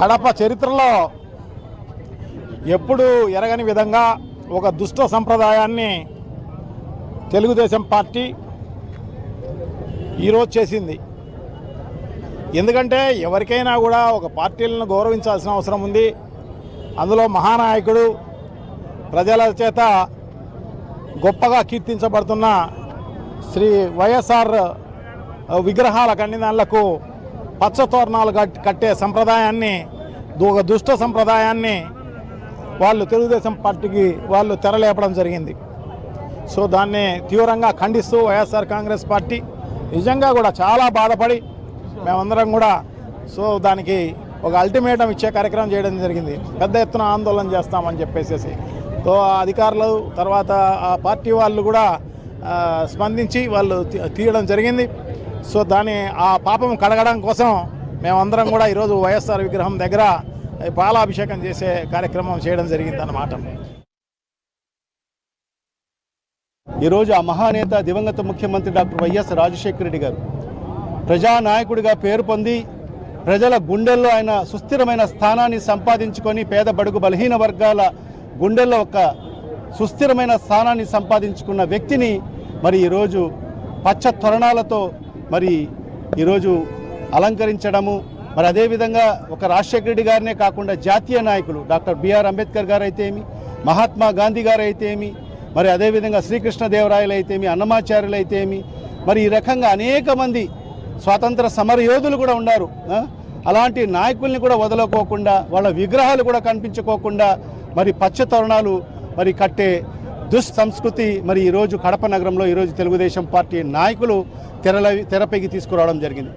కడప చరిత్రలో ఎప్పుడు ఎరగని విధంగా ఒక దుష్ట సంప్రదాయాన్ని తెలుగుదేశం పార్టీ ఈరోజు చేసింది. ఎందుకంటే ఎవరికైనా కూడా ఒక పార్టీలను గౌరవించాల్సిన అవసరం ఉంది. అందులో మహానాయకుడు ప్రజల చేత గొప్పగా కీర్తించబడుతున్న శ్రీ వైఎస్ఆర్ విగ్రహాల కన్నిదానులకు పచ్చ తోరణాలు కట్టే సంప్రదాయాన్ని ఒక దుష్ట సంప్రదాయాన్ని వాళ్ళు తెలుగుదేశం పార్టీకి వాళ్ళు తెరలేపడం జరిగింది. సో దాన్ని తీవ్రంగా ఖండిస్తూ వైఎస్ఆర్ కాంగ్రెస్ పార్టీ నిజంగా కూడా చాలా బాధపడి మేమందరం కూడా సో దానికి ఒక అల్టిమేటం ఇచ్చే కార్యక్రమం చేయడం జరిగింది. పెద్ద ఎత్తున ఆందోళన చేస్తామని చెప్పేసి సో ఆ అధికారులు తర్వాత ఆ పార్టీ వాళ్ళు కూడా స్పందించి వాళ్ళు తీయడం జరిగింది. సో దాని ఆ పాపం కడగడం కోసం మేమందరం కూడా ఈరోజు వైఎస్ఆర్ విగ్రహం దగ్గర పాలాభిషేకం చేసే కార్యక్రమం చేయడం జరిగింది అన్నమాట ఈరోజు ఆ మహానేత దివంగత ముఖ్యమంత్రి డాక్టర్ వైఎస్ రాజశేఖర రెడ్డి గారు ప్రజానాయకుడిగా పేరు పొంది ప్రజల గుండెల్లో ఆయన సుస్థిరమైన స్థానాన్ని సంపాదించుకొని పేద బడుగు బలహీన వర్గాల గుండెల్లో ఒక సుస్థిరమైన స్థానాన్ని సంపాదించుకున్న వ్యక్తిని మరి ఈరోజు పచ్చ తొరణాలతో మరి ఈరోజు అలంకరించడము మరి అదేవిధంగా ఒక రాజశేఖర రెడ్డి గారినే కాకుండా జాతీయ నాయకులు డాక్టర్ బిఆర్ అంబేద్కర్ గారు అయితే ఏమి మహాత్మా గాంధీ గారు అయితే ఏమి మరి అదేవిధంగా శ్రీకృష్ణదేవరాయలు అయితే ఏమి అన్నమాచార్యులు అయితే ఏమి మరి ఈ రకంగా అనేక మంది స్వాతంత్ర సమరయోధులు కూడా ఉన్నారు. అలాంటి నాయకుల్ని కూడా వదలకోకుండా వాళ్ళ విగ్రహాలు కూడా కనిపించుకోకుండా మరి పచ్చ తరుణాలు మరి కట్టే దుస్సంస్కృతి మరి ఈరోజు కడప నగరంలో ఈరోజు తెలుగుదేశం పార్టీ నాయకులు తెరల తెరపైకి తీసుకురావడం జరిగింది.